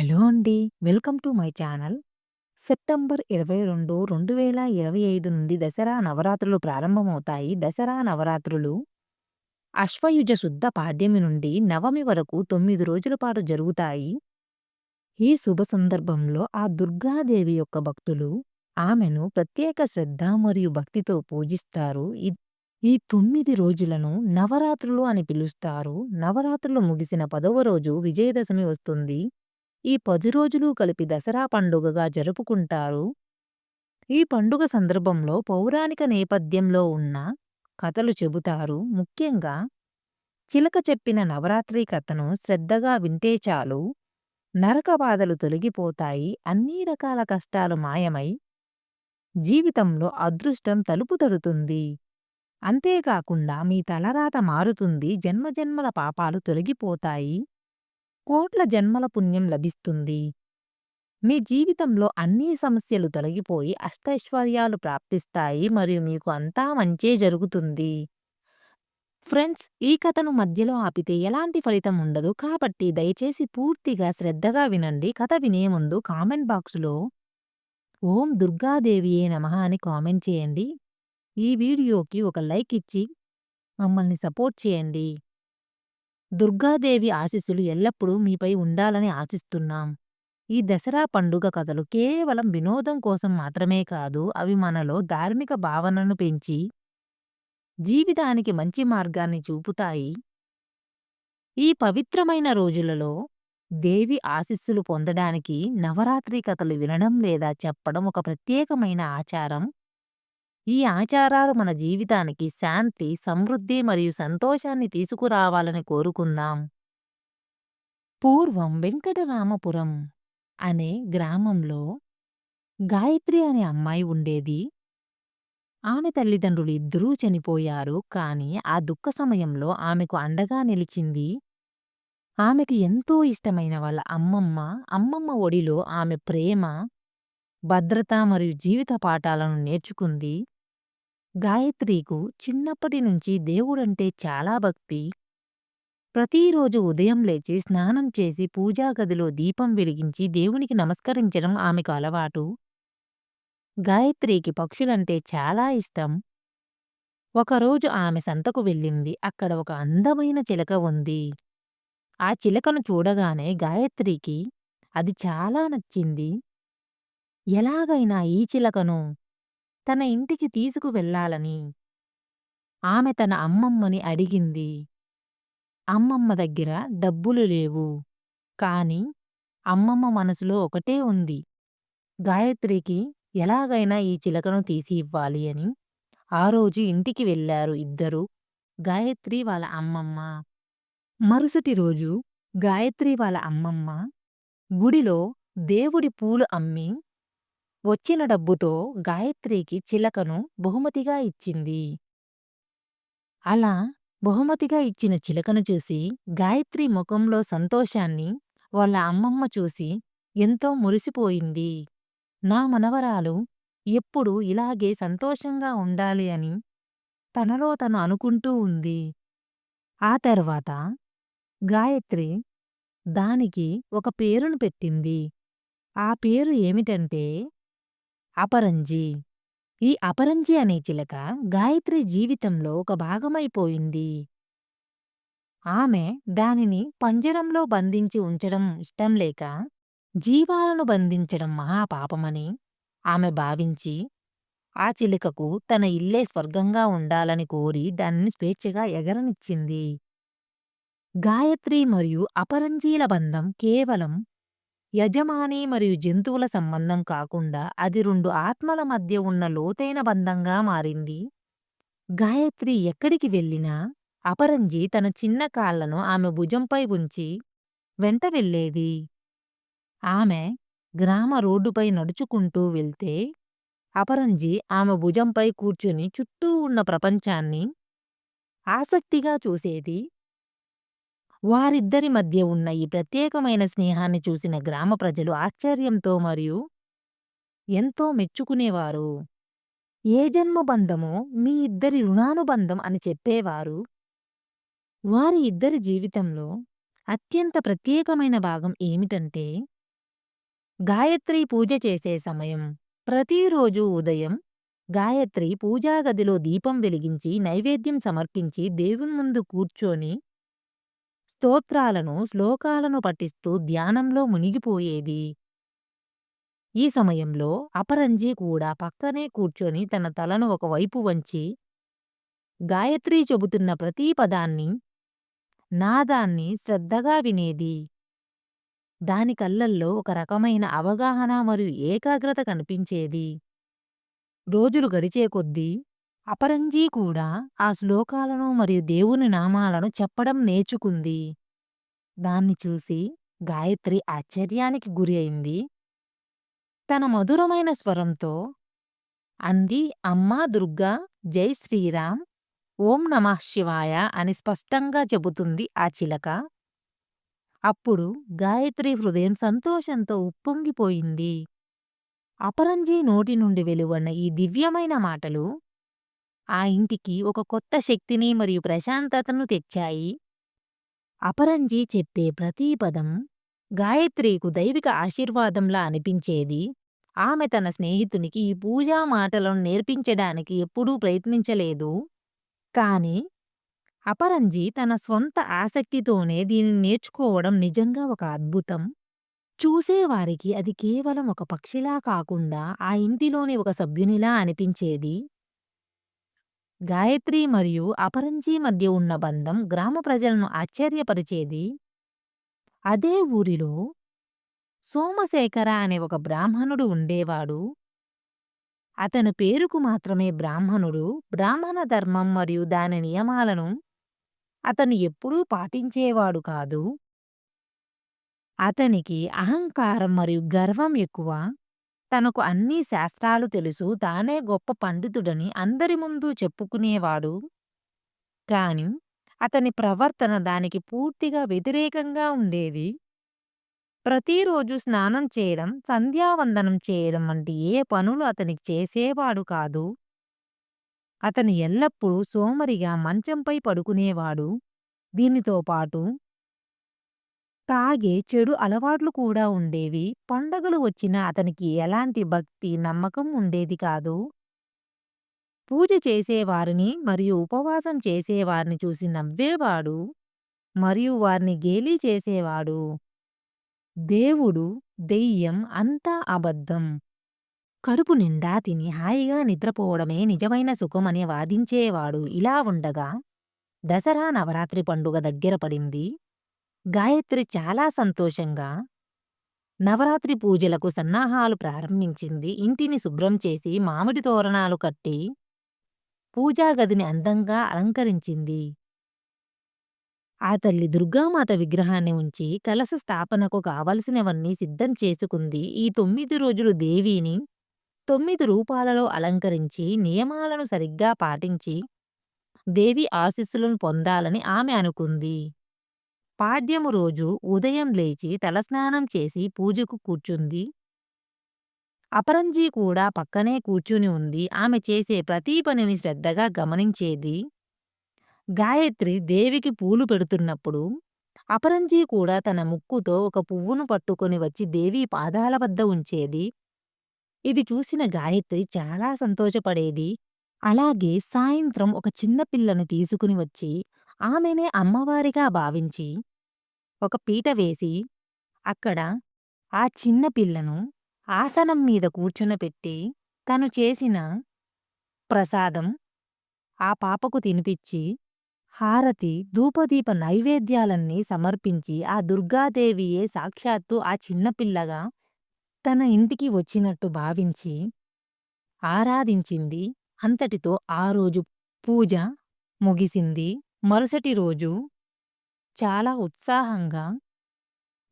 Hello అండి. Welcome to my channel. September 22, 2025 నుండి దసరా నవరాత్రులు ప్రారంభమవుతాయి. దసరా నవరాత్రులు అశ్వయుజ శుద్ధ పాడ్యమి నుండి నవమి వరకు 9 రోజుల పాటు జరుగుతాయి. ఈ శుభ సందర్భంలో ఆ దుర్గాదేవి యొక్క భక్తులు ఆమెను ప్రత్యేక శ్రద్ధ మరియు భక్తితో పూజిస్తారు. ఈ ఈ 9 రోజులను నవరాత్రులు అని పిలుస్తారు. నవరాత్రులు ముగిసిన పదవ రోజు విజయదశమి వస్తుంది. ఈ పది రోజులు కలిపి దసరా పండుగగా జరుపుకుంటారు. ఈ పండుగ సందర్భంలో పౌరాణిక నేపథ్యంలో ఉన్న కథలు చెబుతారు. ముఖ్యంగా చిలక చెప్పిన నవరాత్రి కథను శ్రద్ధగా వింటే చాలు నరక బాధలు తొలగిపోతాయి. అన్ని రకాల కష్టాలు మాయమై జీవితంలో అదృష్టం తలుపు తడుతుంది. అంతేకాకుండా మీ తలరాత మారుతుంది. జన్మజన్మల పాపాలు తొలగిపోతాయి. కోట్ల జన్మల పుణ్యం లభిస్తుంది. మీ జీవితంలో అన్ని సమస్యలు తొలగిపోయి అష్టైశ్వర్యాలు ప్రాప్తిస్తాయి మరియు మీకు అంతా మంచే జరుగుతుంది. ఫ్రెండ్స్ ఈ కథను మధ్యలో ఆపితే ఎలాంటి ఫలితం ఉండదు. కాబట్టి దయచేసి పూర్తిగా శ్రద్ధగా వినండి. కథ వినే ముందు కామెంట్ బాక్సులో ఓం దుర్గాదేవియే నమ అని కామెంట్ చేయండి. ఈ వీడియోకి ఒక లైక్ ఇచ్చి మమ్మల్ని సపోర్ట్ చేయండి. దుర్గాదేవి ఆశీస్సులు ఎల్లప్పుడూ మీపై ఉండాలని ఆశిస్తున్నాం. ఈ దసరా పండుగ కథలు కేవలం వినోదం కోసం మాత్రమే కాదు అవి మనలో ధార్మిక భావనను పెంచి జీవితానికి మంచి మార్గాన్ని చూపుతాయి. ఈ పవిత్రమైన రోజులలో దేవి ఆశీస్సులు పొందడానికి నవరాత్రి కథలు వినడం లేదా చెప్పడం ఒక ప్రత్యేకమైన ఆచారం. ఈ ఆచారాలు మన జీవితానికి శాంతి, సమృద్ధి మరియు సంతోషాన్ని తీసుకురావాలని కోరుకుందాం. పూర్వం వెంకటరామపురం అనే గ్రామంలో గాయత్రి అనే అమ్మాయి ఉండేది. ఆమె తల్లిదండ్రులు ఇద్దరూ చనిపోయారు. కానీ ఆ దుఃఖ సమయంలో ఆమెకు అండగా నిలిచింది ఆమెకు ఎంతో ఇష్టమైన వాళ్ళ అమ్మమ్మ. అమ్మమ్మ ఒడిలో ఆమె ప్రేమ, భద్రత మరియు జీవిత పాఠాలను నేర్చుకుంది. గాయత్రీకు చిన్నప్పటి నుంచి దేవుడంటే చాలా భక్తి. ప్రతిరోజు ఉదయం లేచి స్నానం చేసి పూజా గదిలో దీపం వెలిగించి దేవునికి నమస్కరించడం ఆమెకు అలవాటు. గాయత్రికి పక్షులంటే చాలా ఇష్టం. ఒకరోజు ఆమె సంతకు వెళ్ళింది. అక్కడ ఒక అందమైన చిలక ఉంది. ఆ చిలకను చూడగానే గాయత్రికి అది చాలా నచ్చింది. ఎలాగైనా ఈ చిలకను తన ఇంటికి తీసుకువెళ్ళాలని ఆమె తన అమ్మమ్మని అడిగింది. అమ్మమ్మ దగ్గర డబ్బులు లేవు. కాని అమ్మమ్మ మనసులో ఒకటే ఉంది. గాయత్రికి ఎలాగైనా ఈ చిలకను తీసి ఇవ్వాలి అని. ఆ రోజు ఇంటికి వెళ్ళారు ఇద్దరూ. గాయత్రి వాళ్ళ అమ్మమ్మ. మరుసటి రోజు గాయత్రి వాళ్ళ అమ్మమ్మ గుడిలో దేవుడి పూలు అమ్మి వచ్చిన డబ్బుతో గాయత్రికి చిలకను బహుమతిగా ఇచ్చింది. అలా బహుమతిగా ఇచ్చిన చిలకను చూసి గాయత్రి ముఖంలో సంతోషాన్ని వాళ్ళ అమ్మమ్మ చూసి ఎంతో మురిసిపోయింది. నా మనవరాలు ఎప్పుడూ ఇలాగే సంతోషంగా ఉండాలి అని తనలో తను అనుకుంటూ ఉంది. ఆ తర్వాత గాయత్రి దానికి ఒక పేరును పెట్టింది. ఆ పేరు ఏమిటంటే అపరంజి. ఈ అపరంజి అనే చిలక గాయత్రి జీవితంలో ఒక భాగమైపోయింది. ఆమె దానిని పంజరంలో బంధించి ఉంచడం ఇష్టం లేక జీవాలను బంధించడం మహాపాపమని ఆమె భావించి ఆ చిలుకకు తన ఇల్లే స్వర్గంగా ఉండాలని కోరి దానిని స్వేచ్ఛగా ఎగరనిచ్చింది. గాయత్రి మరియు అపరంజీల బంధం కేవలం యజమాని మరియు జంతువుల సంబంధం కాకుండా అది రెండు ఆత్మల మధ్య ఉన్న లోతైన బంధంగా మారింది. గాయత్రి ఎక్కడికి వెళ్ళినా అపరంజి తన చిన్న కాళ్ళను ఆమె భుజంపై ఉంచి వెంట వెళ్ళేది. ఆమె గ్రామ రోడ్డుపై నడుచుకుంటూ వెళ్తే అపరంజి ఆమె భుజంపై కూర్చుని చుట్టూ ఉన్న ప్రపంచాన్ని ఆసక్తిగా చూసేది. వారిద్దరి మధ్య ఉన్న ఈ ప్రత్యేకమైన స్నేహాన్ని చూసిన గ్రామ ప్రజలు ఆశ్చర్యంతో మరియు ఎంతో మెచ్చుకునేవారు. ఏ జన్మబంధమో మీ ఇద్దరి రుణానుబంధం అని చెప్పేవారు. వారి ఇద్దరి జీవితంలో అత్యంత ప్రత్యేకమైన భాగం ఏమిటంటే గాయత్రి పూజ చేసే సమయం ప్రతిరోజు ఉదయం గాయత్రి పూజాగదిలో దీపం వెలిగించి నైవేద్యం సమర్పించి దేవుని ముందు కూర్చొని స్తోత్రాలను శ్లోకాలను పఠిస్తూ ధ్యానంలో మునిగిపోయేది. ఈ సమయంలో అపరంజి కూడా పక్కనే కూర్చొని తన తలను ఒకవైపు వంచి గాయత్రి చెబుతున్న ప్రతి పదాన్ని నాదాన్ని శ్రద్ధగా వినేది. దాని కళ్ళల్లో ఒక రకమైన అవగాహన మరియు ఏకాగ్రత కనిపించేది. రోజులు గడిచే కొద్దీ అపరంజీ కూడా ఆ శ్లోకాలను మరియు దేవుని నామాలను చెప్పడం నేర్చుకుంది. దాన్ని చూసి గాయత్రి ఆశ్చర్యానికి గురి అయింది. తన మధురమైన స్వరంతో అంది అమ్మా దుర్గా జై శ్రీరామ్ ఓం నమః శివాయ అని స్పష్టంగా చెబుతుంది ఆ చిలక. అప్పుడు గాయత్రి హృదయం సంతోషంతో ఉప్పొంగిపోయింది. అపరంజి నోటి నుండి వెలువన్న ఈ దివ్యమైన మాటలు ఆ ఇంటికి ఒక కొత్త శక్తిని మరియు ప్రశాంతతను తెచ్చాయి. అపరంజి చెప్పే ప్రతి పదం గాయత్రికి దైవిక ఆశీర్వాదంలా అనిపించేది. ఆమె తన స్నేహితునికి ఈ పూజా మాటలను నేర్పించడానికి ఎప్పుడూ ప్రయత్నించలేదు. కాని అపరంజి తన స్వంత ఆసక్తితోనే దీనిని నేర్చుకోవడం నిజంగా ఒక అద్భుతం. చూసేవారికి అది కేవలం ఒక పక్షిలా కాకుండా ఆ ఇంటిలోని ఒక సభ్యునిలా అనిపించేది. గాయత్రి మరియు అపరంజి మధ్య ఉన్న బంధం గ్రామ ప్రజలను ఆశ్చర్యపరిచేది? అదే ఊరిలో సోమశేఖర అనే ఒక బ్రాహ్మణుడు ఉండేవాడు. అతని పేరుకు మాత్రమే బ్రాహ్మణుడు. బ్రాహ్మణ ధర్మం మరియు దాని నియమాలను అతను ఎప్పుడూ పాటించేవాడు కాదు. అతనికి అహంకారం మరియు గర్వం ఎక్కువ. తనకు అన్ని శాస్త్రాలు తెలుసు. తానే గొప్ప పండితుడని అందరి ముందు చెప్పుకునేవాడు. కాని అతని ప్రవర్తన దానికి పూర్తిగా వ్యతిరేకంగా ఉండేది. ప్రతిరోజు స్నానం చేయడం సంధ్యావందనం చేయడం వంటి ఏ పనులు అతనికి చేసేవాడు కాదు. అతను ఎల్లప్పుడూ సోమరిగా మంచంపై పడుకునేవాడు. దీనితో పాటు తాగే చెడు అలవాట్లు కూడా ఉండేవి. పండగలు వచ్చినా అతనికి ఎలాంటి భక్తి నమ్మకం ఉండేది కాదు. పూజ చేసేవారిని మరియు ఉపవాసం చేసేవారిని చూసి నవ్వేవాడు మరియు వారిని గేలీ చేసేవాడు. దేవుడు దెయ్యం అంతా అబద్ధం. కడుపు నిండా తిని హాయిగా నిద్రపోవడమే నిజమైన సుఖమని వాదించేవాడు. ఇలా ఉండగా దసరా నవరాత్రి పండుగ దగ్గర పడింది. గాయత్రి చాలా సంతోషంగా నవరాత్రి పూజలకు సన్నాహాలు ప్రారంభించింది. ఇంటిని శుభ్రం చేసి మామిడి తోరణాలు కట్టి పూజా గదిని అందంగా అలంకరించింది. ఆ తల్లి దుర్గామాత విగ్రహాన్ని ఉంచి కలశ స్థాపనకు కావలసినవన్నీ సిద్ధం చేసుకుంది. ఈ తొమ్మిది రోజులు దేవిని తొమ్మిది రూపాలలో అలంకరించి నియమాలను సరిగ్గా పాటించి దేవి ఆశీస్సులను పొందాలని ఆమె అనుకుంది. పాడ్యము రోజు ఉదయం లేచి తలస్నానం చేసి పూజకు కూర్చుంది. అపరంజి కూడా పక్కనే కూర్చుని ఉంది. ఆమె చేసే ప్రతి పనిని శ్రద్ధగా గమనించేది. గాయత్రి దేవికి పూలు పెడుతున్నప్పుడు అపరంజి కూడా తన ముక్కుతో ఒక పువ్వును పట్టుకొని వచ్చి దేవి పాదాల వద్ద ఉంచేది. ఇది చూసిన గాయత్రి చాలా సంతోషపడేది. అలాగే సాయంత్రం ఒక చిన్న పిల్లను తీసుకుని వచ్చి ఆమెనే అమ్మవారిగా భావించి ఒక పీట వేసి అక్కడ ఆ చిన్న పిల్లను ఆసనం మీద కూర్చునపెట్టి తను చేసిన ప్రసాదం ఆ పాపకు తినిపిచ్చి హారతి ధూపదీప నైవేద్యాలన్నీ సమర్పించి ఆ దుర్గాదేవియే సాక్షాత్తు ఆ చిన్నపిల్లగా తన ఇంటికి వచ్చినట్టు భావించి ఆరాధించింది. అంతటితో ఆ రోజు పూజ ముగిసింది. మరుసటి రోజు చాలా ఉత్సాహంగా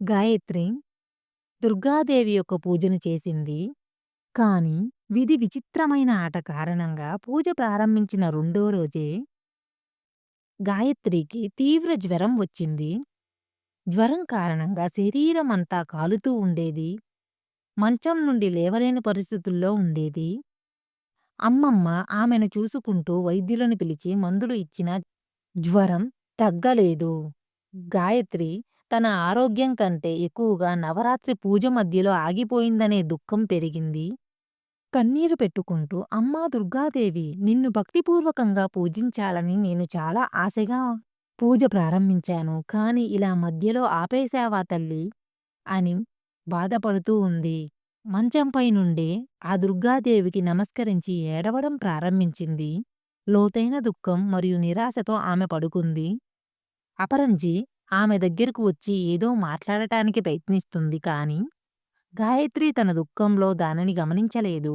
గాయత్రి దుర్గాదేవి యొక్క పూజను చేసింది. కాని విధి విచిత్రమైన ఆట కారణంగా పూజ ప్రారంభించిన రెండో రోజే గాయత్రికి తీవ్ర జ్వరం వచ్చింది. జ్వరం కారణంగా శరీరం అంతా కాలుతూ ఉండేది. మంచం నుండి లేవలేని పరిస్థితుల్లో ఉండేది. అమ్మమ్మ ఆమెను చూసుకుంటూ వైద్యులను పిలిచి మందులు ఇచ్చినా జ్వరం తగ్గలేదు. గాయత్రి తన ఆరోగ్యం కంటే ఎక్కువగా నవరాత్రి పూజ మధ్యలో ఆగిపోయిందనే దుఃఖం పెరిగింది. కన్నీరు పెట్టుకుంటూ అమ్మా దుర్గాదేవి నిన్ను భక్తిపూర్వకంగా పూజించాలని నేను చాలా ఆశగా పూజ ప్రారంభించాను. కానీ ఇలా మధ్యలో ఆపేశావా తల్లీ! అని బాధపడుతూ ఉంది. మంచంపై నుండే ఆ దుర్గాదేవికి నమస్కరించి ఏడవడం ప్రారంభించింది. లోతైన దుఃఖం మరియు నిరాశతో ఆమె పడుకుంది. అపరంజి ఆమె దగ్గరకు వచ్చి ఏదో మాట్లాడటానికి ప్రయత్నిస్తుంది కాని గాయత్రి తన దుఃఖంలో దానిని గమనించలేదు.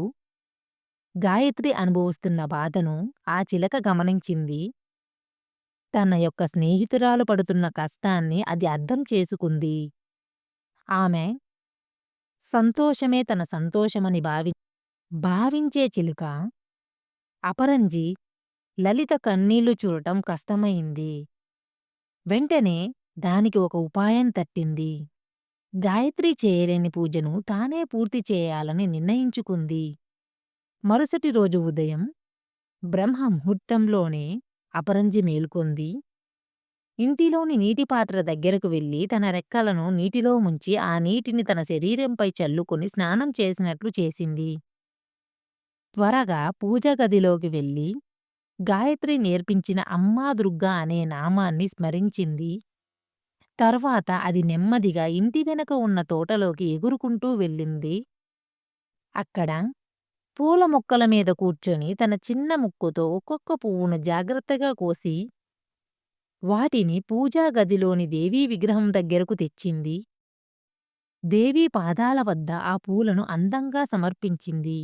గాయత్రి అనుభవిస్తున్న బాధను ఆ చిలక గమనించింది. తన యొక్క స్నేహితురాలు పడుతున్న కష్టాన్ని అది అర్థం చేసుకుంది. ఆమె సంతోషమే తన సంతోషమని భావి భావించే చిలుక అపరంజి లలిత కన్నీళ్ళు చూడటం కష్టమైంది. వెంటనే దానికి ఒక ఉపాయం తట్టింది. గాయత్రి చేయలేని పూజను తానే పూర్తి చేయాలని నిర్ణయించుకుంది. మరుసటి రోజు ఉదయం బ్రహ్మ ముహూర్తంలోనే అపరంజి మేల్కొంది. ఇంటిలోని నీటి పాత్ర దగ్గరకు వెళ్ళి తన రెక్కలను నీటిలో ముంచి ఆ నీటిని తన శరీరంపై చల్లుకొని స్నానం చేసినట్లు చేసింది. త్వరగా పూజ గదిలోకి గాయత్రి నేర్పించిన అమ్మా దుర్గా అనే నామాన్ని స్మరించింది. తర్వాత అది నెమ్మదిగా ఇంటి వెనక ఉన్న తోటలోకి ఎగురుకుంటూ వెళ్ళింది. అక్కడ పూల మొక్కల మీద కూర్చొని తన చిన్న ముక్కుతో ఒక్కొక్క పువ్వును జాగ్రత్తగా కోసి వాటిని పూజా గదిలోని దేవీ విగ్రహం దగ్గరకు తెచ్చింది. దేవీ పాదాల వద్ద ఆ పూలను అందంగా సమర్పించింది.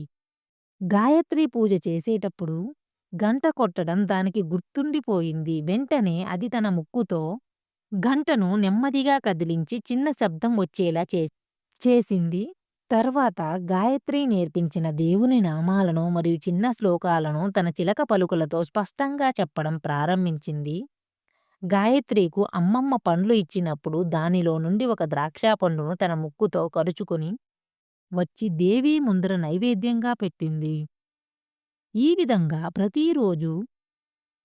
గాయత్రి పూజ చేసేటప్పుడు గంట కొట్టడం దానికి గుర్తుండిపోయింది. వెంటనే అది తన ముక్కుతో గంటను నెమ్మదిగా కదిలించి చిన్న శబ్దం వచ్చేలా చే చేసింది. తర్వాత గాయత్రి నేర్పించిన దేవుని నామాలను మరియు చిన్న శ్లోకాలను తన చిలక పలుకులతో స్పష్టంగా చెప్పడం ప్రారంభించింది. గాయత్రీకు అమ్మమ్మ పండ్లు ఇచ్చినప్పుడు దానిలో నుండి ఒక ద్రాక్ష పండును తన ముక్కుతో కరుచుకుని వచ్చి దేవీ ముందర నైవేద్యంగా పెట్టింది. ఈ విధంగా ప్రతిరోజూ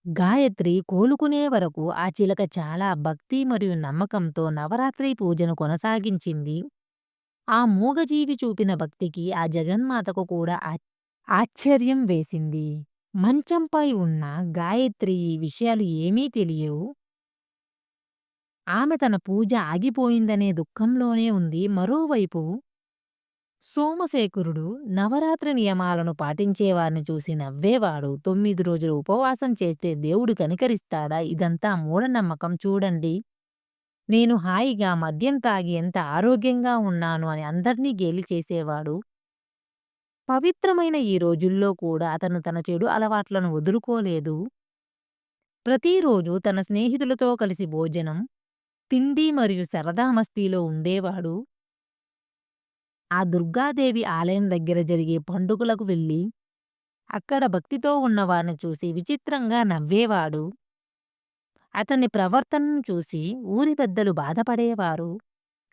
గాయత్రి కోలుకునే వరకు ఆ చిలక చాలా భక్తి మరియు నమ్మకంతో నవరాత్రి పూజను కొనసాగించింది. ఆ మూగజీవి చూపిన భక్తికి ఆ జగన్మాతకు కూడా ఆశ్చర్యం వేసింది. మంచంపై ఉన్న గాయత్రి ఈ విషయాలు ఏమీ తెలియవు. ఆమె తన పూజ ఆగిపోయిందనే దుఃఖంలోనే ఉంది. మరోవైపు సోమశేఖరుడు నవరాత్రి నియమాలను పాటించేవారిని చూసి నవ్వేవాడు. తొమ్మిది రోజులు ఉపవాసం చేస్తే దేవుడు కనికరిస్తాడా? ఇదంతా మూఢనమ్మకం చూడండి. నేను హాయిగా మద్యం తాగి ఎంత ఆరోగ్యంగా ఉన్నాను అని అందర్నీ గేలి చేసేవాడు. పవిత్రమైన ఈ రోజుల్లో కూడా అతను తన చెడు అలవాట్లను వదులుకోలేదు. ప్రతిరోజూ తన స్నేహితులతో కలిసి భోజనం, తిండి మరియు సరదా మస్తీలో ఉండేవాడు. ఆ దుర్గాదేవి ఆలయం దగ్గర జరిగే పండుగలకు వెళ్ళి అక్కడ భక్తితో ఉన్నవారిని చూసి విచిత్రంగా నవ్వేవాడు. అతని ప్రవర్తనను చూసి ఊరి పెద్దలు బాధపడేవారు.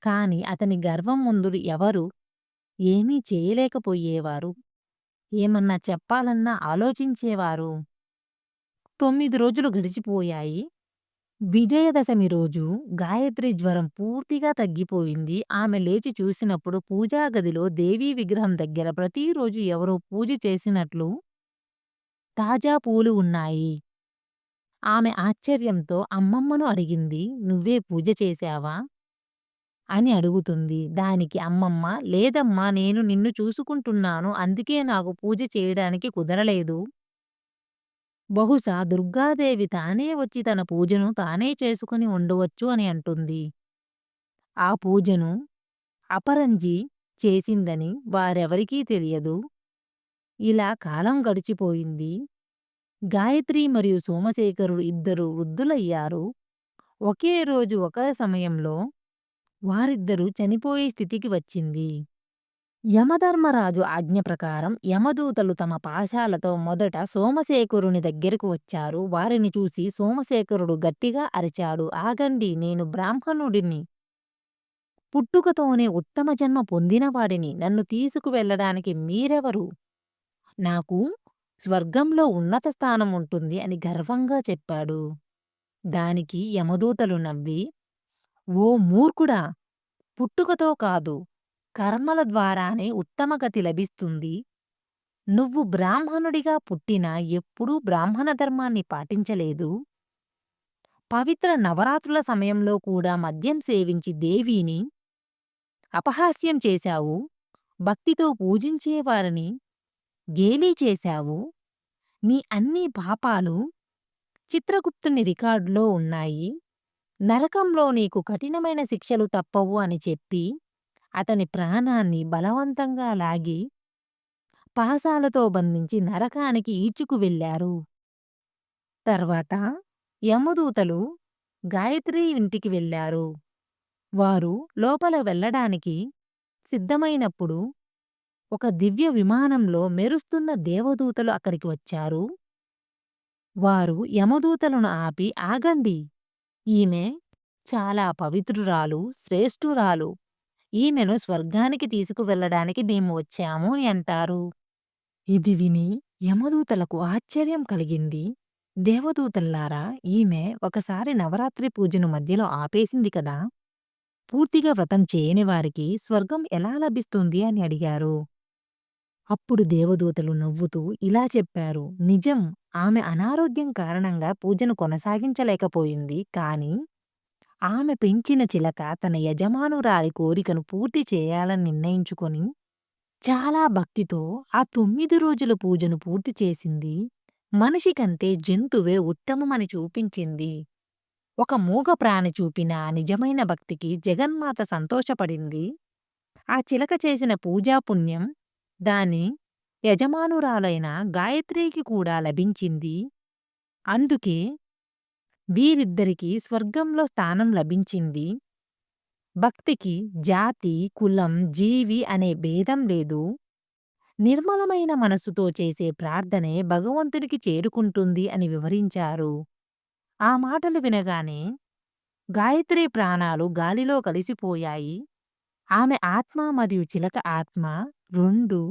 కాని అతని గర్వం ముందు ఎవరు ఏమీ చేయలేకపోయేవారు. ఏమన్నా చెప్పాలన్నా ఆలోచించేవారు. తొమ్మిది రోజులు గడిచిపోయాయి. విజయదశమి రోజు గాయత్రి జ్వరం పూర్తిగా తగ్గిపోయింది. ఆమె లేచి చూసినప్పుడు పూజా గదిలో దేవీ విగ్రహం దగ్గర ప్రతిరోజు ఎవరో పూజ చేసినట్లు తాజా పూలు ఉన్నాయి. ఆమె ఆశ్చర్యంతో అమ్మమ్మను అడిగింది. నువ్వే పూజ చేశావా? అని అడుగుతుంది. దానికి అమ్మమ్మ లేదమ్మా నేను నిన్ను చూసుకుంటున్నాను. అందుకే నాకు పూజ చేయడానికి కుదరలేదు. బహుశా దుర్గాదేవి తానే వచ్చి తన పూజను తానే చేసుకుని ఉండవచ్చు అని అంటుంది. ఆ పూజను అపరంజి చేసిందని వారెవరికీ తెలియదు. ఇలా కాలం గడిచిపోయింది. గాయత్రి మరియు సోమశేఖరుడు ఇద్దరు వృద్ధులయ్యారు. ఒకే రోజు ఒకే సమయంలో వారిద్దరూ చనిపోయే స్థితికి వచ్చింది. యమధర్మరాజు ఆజ్ఞ ప్రకారం యమదూతలు తమ పాశాలతో మొదట సోమశేఖరుని దగ్గరకు వచ్చారు. వారిని చూసి సోమశేఖరుడు గట్టిగా అరిచాడు. ఆగండి నేను బ్రాహ్మణుడిని. పుట్టుకతోనే ఉత్తమ జన్మ పొందినవాడిని. నన్ను తీసుకువెళ్ళడానికి మీరెవరు? నాకు స్వర్గంలో ఉన్నత స్థానం ఉంటుంది అని గర్వంగా చెప్పాడు. దానికి యమదూతలు నవ్వి ఓ మూర్ఖుడా! పుట్టుకతో కాదు, కర్మల ద్వారానే ఉత్తమగతి లభిస్తుంది. నువ్వు బ్రాహ్మణుడిగా పుట్టినా ఎప్పుడూ బ్రాహ్మణ ధర్మాన్ని పాటించలేదు. పవిత్ర నవరాత్రుల సమయంలో కూడా మద్యం సేవించి దేవిని అపహాస్యం చేశావు. భక్తితో పూజించేవారిని గేలి చేశావు. నీ అన్ని పాపాలు చిత్రగుప్తుని రికార్డులో ఉన్నాయి. నరకంలో నీకు కఠినమైన శిక్షలు తప్పవు అని చెప్పి అతని ప్రాణాన్ని బలవంతంగా లాగి పాశాలతో బంధించి నరకానికి ఈడ్చుకు వెళ్ళారు. తర్వాత యమదూతలు గాయత్రి ఇంటికి వెళ్ళారు. వారు లోపల వెళ్ళడానికి సిద్ధమైనప్పుడు ఒక దివ్య విమానంలో మెరుస్తున్న దేవదూతలు అక్కడికి వచ్చారు. వారు యమదూతలను ఆపి ఆగండి. ఈమె చాలా పవిత్రురాలు, శ్రేష్ఠురాలు. ఈమెను స్వర్గానికి తీసుకువెళ్ళడానికి మేము వచ్చాము అని అంటారు. ఇది విని యమదూతలకు ఆశ్చర్యం కలిగింది. దేవదూతల్లారా ఈమె ఒకసారి నవరాత్రి పూజను మధ్యలో ఆపేసింది కదా! పూర్తిగా వ్రతం చేయని వారికి స్వర్గం ఎలా లభిస్తుంది అని అడిగారు. అప్పుడు దేవదూతలు నవ్వుతూ ఇలా చెప్పారు. నిజం ఆమె అనారోగ్యం కారణంగా పూజను కొనసాగించలేకపోయింది. కానీ ఆమె పెంచిన చిలక తన యజమానురాలి కోరికను పూర్తి చేయాలని నిర్ణయించుకొని చాలా భక్తితో ఆ తొమ్మిది రోజుల పూజను పూర్తి చేసింది. మనిషి కంటే జంతువే ఉత్తమమని చూపించింది. ఒక మూగ ప్రాణి చూపిన ఆ నిజమైన భక్తికి జగన్మాత సంతోషపడింది. ఆ చిలక చేసిన పూజా పుణ్యం దాని యజమానురాలైన గాయత్రికి కూడా లభించింది. అందుకే వీరిద్దరికీ స్వర్గంలో స్థానం లభించింది. భక్తికి జాతి, కులం, జీవి అనే భేదం లేదు. నిర్మలమైన మనసుతో చేసే ప్రార్థనే భగవంతునికి చేరుకుంటుంది అని వివరించారు. ఆ మాటలు వినగానే గాయత్రి ప్రాణాలు గాలిలో కలిసిపోయాయి. ఆమె ఆత్మ మరియు చిలక ఆత్మ రెండు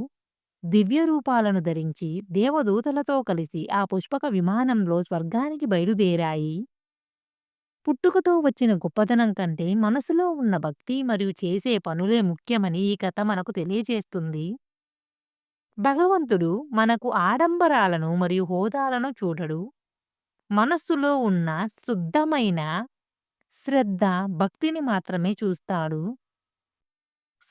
దివ్య రూపాలను ధరించి దేవదూతలతో కలిసి ఆ పుష్పక విమానంలో స్వర్గానికి బయలుదేరాయి. పుట్టుకతో వచ్చిన గొప్పతనం కంటే మనసులో ఉన్న భక్తి మరియు చేసే పనులే ముఖ్యమని ఈ కథ మనకు తెలియజేస్తుంది. భగవంతుడు మనకు ఆడంబరాలను మరియు హోదాలను చూడడు. మనస్సులో ఉన్న శుద్ధమైన శ్రద్ధ, భక్తిని మాత్రమే చూస్తాడు.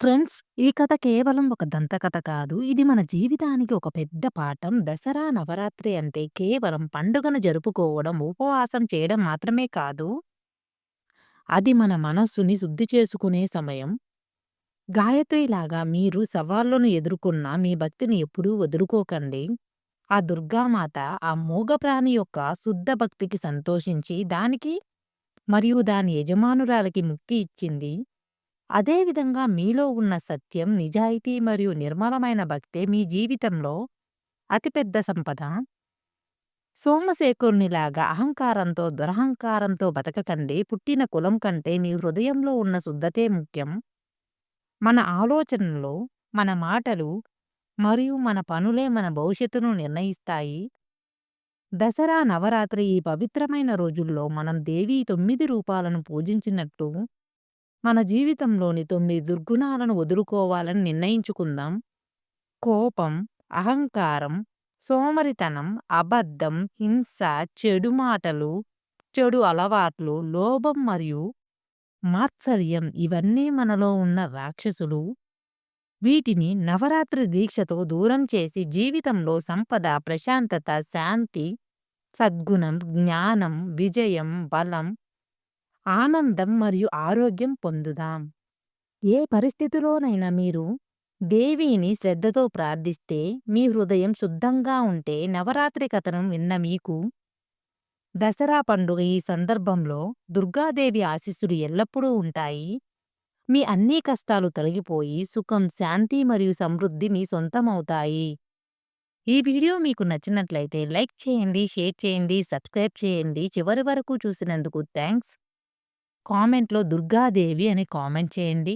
ఫ్రెండ్స్ ఈ కథ కేవలం ఒక దంతకథ కాదు. ఇది మన జీవితానికి ఒక పెద్ద పాఠం. దసరా నవరాత్రి అంటే కేవలం పండుగను జరుపుకోవడం, ఉపవాసం చేయడం మాత్రమే కాదు. అది మన మనస్సుని శుద్ధి చేసుకునే సమయం. గాయత్రిలాగా మీరు సవాళ్ళను ఎదుర్కొన్న మీ భక్తిని ఎప్పుడూ వదులుకోకండి. ఆ దుర్గామాత ఆ మూగ ప్రాణి యొక్క శుద్ధ భక్తికి సంతోషించి దానికి మరియు దాని యజమానురాలకి ముక్తి ఇచ్చింది. అదేవిధంగా మీలో ఉన్న సత్యం, నిజాయితీ మరియు నిర్మలమైన భక్తే మీ జీవితంలో అతిపెద్ద సంపద. సోమశేఖరునిలాగా అహంకారంతో, దురహంకారంతో బతకకండి. పుట్టిన కులం కంటే మీ హృదయంలో ఉన్న శుద్ధతే ముఖ్యం. మన ఆలోచనలు, మన మాటలు మరియు మన పనులే మన భవిష్యత్తును నిర్ణయిస్తాయి. దసరా నవరాత్రి ఈ పవిత్రమైన రోజుల్లో మనం దేవీ తొమ్మిది రూపాలను పూజించినట్టు మన జీవితంలోని తొమ్మిది దుర్గుణాలను వదులుకోవాలని నిర్ణయించుకుందాం. కోపం, అహంకారం, సోమరితనం, అబద్ధం, హింస, చెడు మాటలు, చెడు అలవాట్లు, లోభం మరియు మాత్సర్యం ఇవన్నీ మనలో ఉన్న రాక్షసులు. వీటిని నవరాత్రి దీక్షతో దూరం చేసి జీవితంలో సంపద, ప్రశాంతత, శాంతి, సద్గుణం, జ్ఞానం, విజయం, బలం, ఆనందం మరియు ఆరోగ్యం పొందుదాం. ఏ పరిస్థితిలోనైనా మీరు దేవిని శ్రద్ధతో ప్రార్థిస్తే, మీ హృదయం శుద్ధంగా ఉంటే నవరాత్రి కథనం విన్న మీకు దసరా పండుగ ఈ సందర్భంలో దుర్గాదేవి ఆశీస్సులు ఎల్లప్పుడూ ఉంటాయి. మీ అన్ని కష్టాలు తొలగిపోయి సుఖం, శాంతి మరియు సమృద్ధి మీ సొంతమవుతాయి. ఈ వీడియో మీకు నచ్చినట్లయితే లైక్ చేయండి, షేర్ చేయండి, సబ్స్క్రైబ్ చేయండి. చివరి వరకు చూసినందుకు థాంక్స్. కామెంట్‌లో దుర్గాదేవి అని కామెంట్ చేయండి.